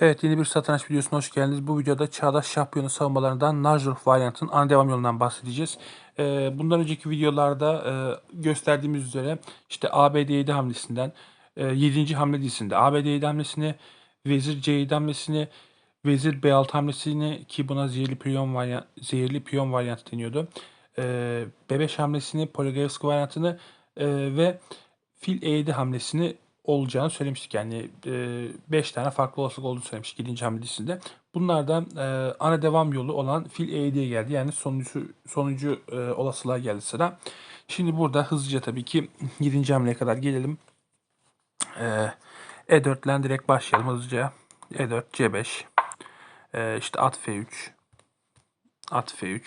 Evet yeni bir satranç videosuna hoş geldiniz. Bu videoda Çağdaş Şampiyonu savunmalarından Najruf varyantının ana devam yolundan bahsedeceğiz. Ee, bundan önceki videolarda e, gösterdiğimiz üzere işte ABD 7 hamlesinden e, 7. hamle dizisinde ABD 7 hamlesini, Vezir C7 hamlesini, Vezir B6 hamlesini ki buna zehirli piyon varyant, zehirli piyon varyantı deniyordu. E, B5 hamlesini, Polagevski varyantını e, ve Fil E7 hamlesini olacağını söylemiştik. Yani 5 tane farklı olasılık olduğunu söylemiştik 7. hamlesinde. Bunlardan e, ana devam yolu olan fil E7'ye geldi. Yani sonuncu, sonuncu e, olasılığa geldi sıra. Şimdi burada hızlıca tabii ki 7. hamleye kadar gelelim. E, E4 ile direkt başlayalım hızlıca. E4, C5, e, işte at F3, at F3,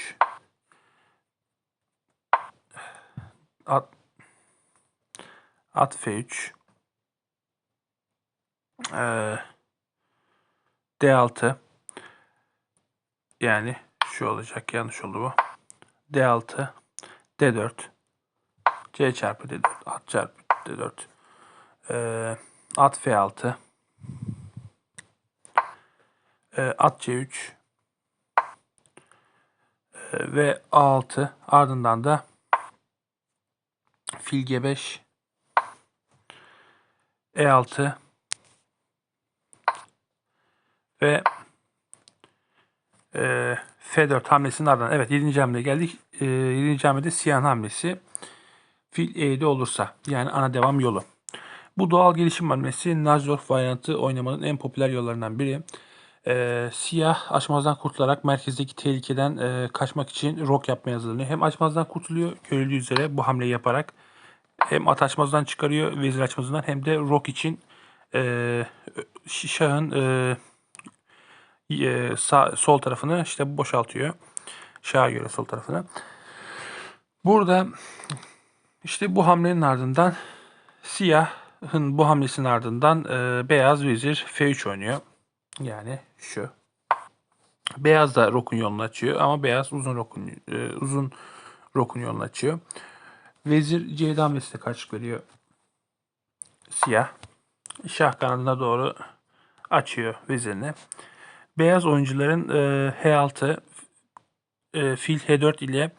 at, at F3, ee, D6 yani şu olacak yanlış oldu bu. D6 D4 C çarpı D4 at çarpı D4 ee, at F6 ee, at C3 ee, ve A6 ardından da fil G5 E6 ve e, F4 hamlesinin ardından evet 7. hamleye geldik. E, 7. hamlede siyah hamlesi fil E7 olursa yani ana devam yolu. Bu doğal gelişim hamlesi Najdorf varyantı oynamanın en popüler yollarından biri. E, siyah açmazdan kurtularak merkezdeki tehlikeden e, kaçmak için rok yapmaya hazırlanıyor. Hem açmazdan kurtuluyor görüldüğü üzere bu hamleyi yaparak hem at açmazdan çıkarıyor vezir açmazdan hem de rok için e, şahın e, e, sağ, sol tarafını işte boşaltıyor. Şaha göre sol tarafını. Burada işte bu hamlenin ardından siyahın bu hamlesinin ardından e, beyaz vezir F3 oynuyor. Yani şu. Beyaz da rokun yolunu açıyor ama beyaz uzun rokun e, uzun rokun yolunu açıyor. Vezir C hamlesi de karşılık veriyor. Siyah. Şah kanadına doğru açıyor vezirini. Beyaz oyuncuların e, H6, e, fil H4 ile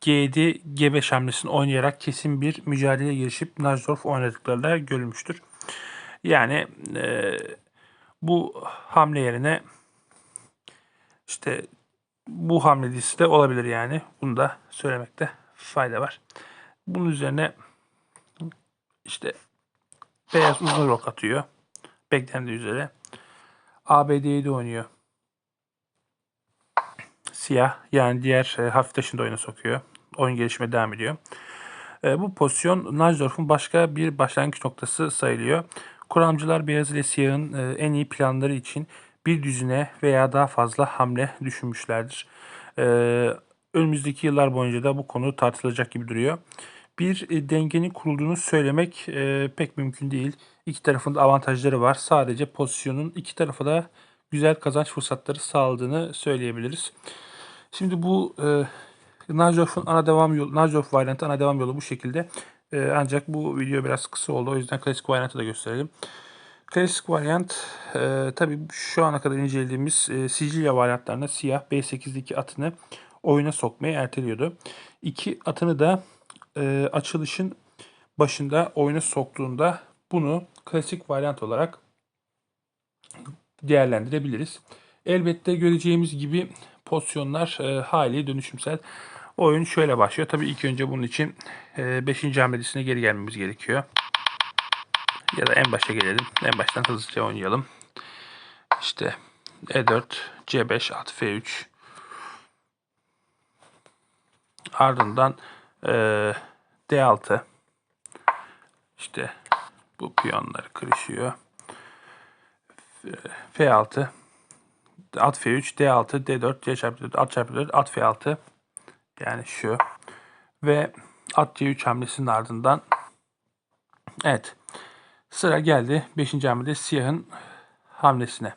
G7, G5 hamlesini oynayarak kesin bir mücadele girişip Najdorf oynadıkları da görülmüştür. Yani e, bu hamle yerine işte bu hamle dizisi de olabilir yani. Bunu da söylemekte fayda var. Bunun üzerine işte beyaz uzun rok atıyor. Beklendiği üzere. ABD'yi de oynuyor siyah yani diğer e, hafif taşını da oyuna sokuyor. Oyun gelişime devam ediyor. E, bu pozisyon Najdorf'un başka bir başlangıç noktası sayılıyor. Kuramcılar beyaz ile siyahın e, en iyi planları için bir düzine veya daha fazla hamle düşünmüşlerdir. E, önümüzdeki yıllar boyunca da bu konu tartışılacak gibi duruyor. Bir e, dengenin kurulduğunu söylemek e, pek mümkün değil. İki tarafın da avantajları var. Sadece pozisyonun iki tarafa da güzel kazanç fırsatları sağladığını söyleyebiliriz. Şimdi bu e, Najof'un ana devam yolu, Najof varyantı ana devam yolu bu şekilde. E, ancak bu video biraz kısa oldu. O yüzden klasik varyantı da gösterelim. Klasik varyant e, tabii şu ana kadar incelediğimiz e, Sicilya varyantlarında siyah B8'deki atını oyuna sokmayı erteliyordu. İki atını da e, açılışın başında oyuna soktuğunda bunu klasik varyant olarak değerlendirebiliriz. Elbette göreceğimiz gibi pozisyonlar e, hali dönüşümsel. Oyun şöyle başlıyor. Tabii ilk önce bunun için 5. E, hamledisine geri gelmemiz gerekiyor. Ya da en başa gelelim. En baştan hızlıca oynayalım. İşte E4, C5, at F3. Ardından e, D6. İşte bu piyonları kırışıyor. F6 at F3, D6, D4, C çarpı 4, at çarpı 4, at F6. Yani şu. Ve at C3 hamlesinin ardından evet sıra geldi 5. hamlede siyahın hamlesine.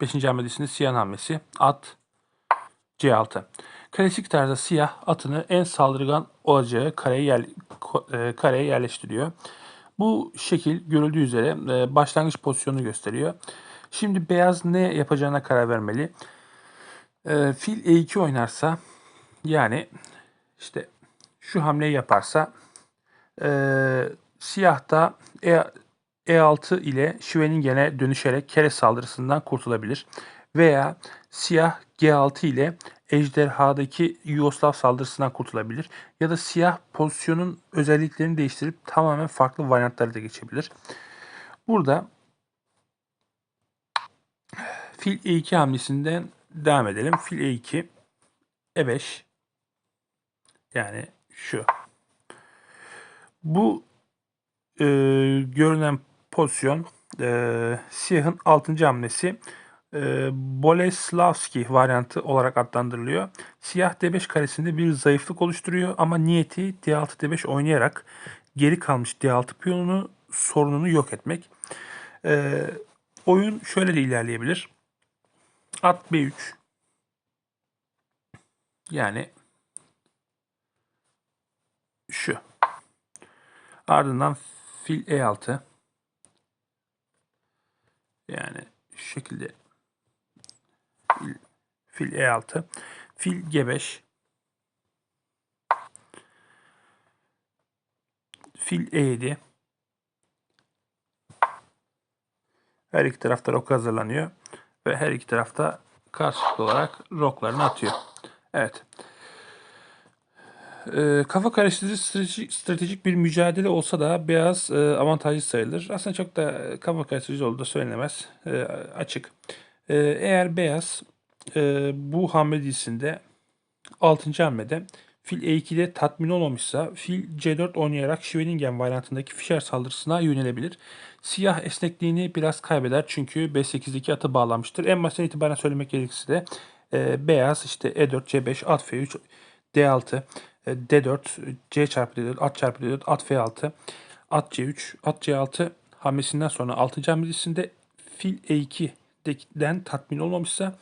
5. hamlesinde siyahın hamlesi at C6. Klasik tarzda siyah atını en saldırgan olacağı kareye, yer, e, kareye yerleştiriyor. Bu şekil görüldüğü üzere e, başlangıç pozisyonunu gösteriyor. Şimdi beyaz ne yapacağına karar vermeli. Ee, fil E2 oynarsa yani işte şu hamleyi yaparsa ee, siyah da E, E6 ile Schwenningen'e dönüşerek kere saldırısından kurtulabilir. Veya siyah G6 ile ejderhadaki Yugoslav saldırısından kurtulabilir. Ya da siyah pozisyonun özelliklerini değiştirip tamamen farklı varyantlara da geçebilir. Burada fil E2 hamlesinden devam edelim. Fil E2 E5 yani şu. Bu e, görünen pozisyon e, siyahın 6. hamlesi e, Boleslavski varyantı olarak adlandırılıyor. Siyah D5 karesinde bir zayıflık oluşturuyor ama niyeti D6 D5 oynayarak geri kalmış D6 piyonunu sorununu yok etmek. E, oyun şöyle de ilerleyebilir. At B3 yani şu. Ardından fil E6 yani şu şekilde. Fil, fil E6 fil G5 fil E7 her iki tarafta rok hazırlanıyor ve her iki tarafta karşılıklı olarak roklarını atıyor. Evet. Ee, kafa karıştırıcı stratejik, stratejik bir mücadele olsa da beyaz e, avantajlı sayılır. Aslında çok da kafa karıştırıcı olduğu da söylenemez. E, açık. E, eğer beyaz e, bu hamle dizisinde 6. hamlede fil E2'de tatmin olmamışsa fil C4 oynayarak Schwenningen varyantındaki Fischer saldırısına yönelebilir. Siyah esnekliğini biraz kaybeder çünkü B8'deki atı bağlanmıştır. En baştan itibaren söylemek gerekirse de e, beyaz işte E4, C5, at F3, D6, e, D4, C çarpı D4, at çarpı D4, at F6, at C3, at C6 hamlesinden sonra 6. hamlesinde fil E2'den tatmin olmamışsa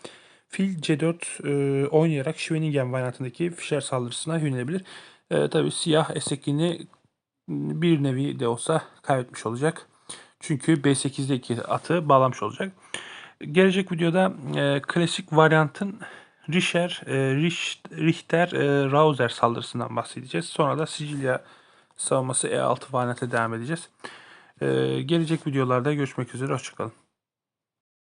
fil C4 e, oynayarak Schwenningen varyantındaki Fischer saldırısına yönelebilir. E, Tabi siyah esnekliğini bir nevi de olsa kaybetmiş olacak. Çünkü B8'deki atı bağlamış olacak. Gelecek videoda e, klasik varyantın Richer, e, Richter, e, Rauser saldırısından bahsedeceğiz. Sonra da Sicilya savunması E6 varyantı devam edeceğiz. E, gelecek videolarda görüşmek üzere. Hoşçakalın.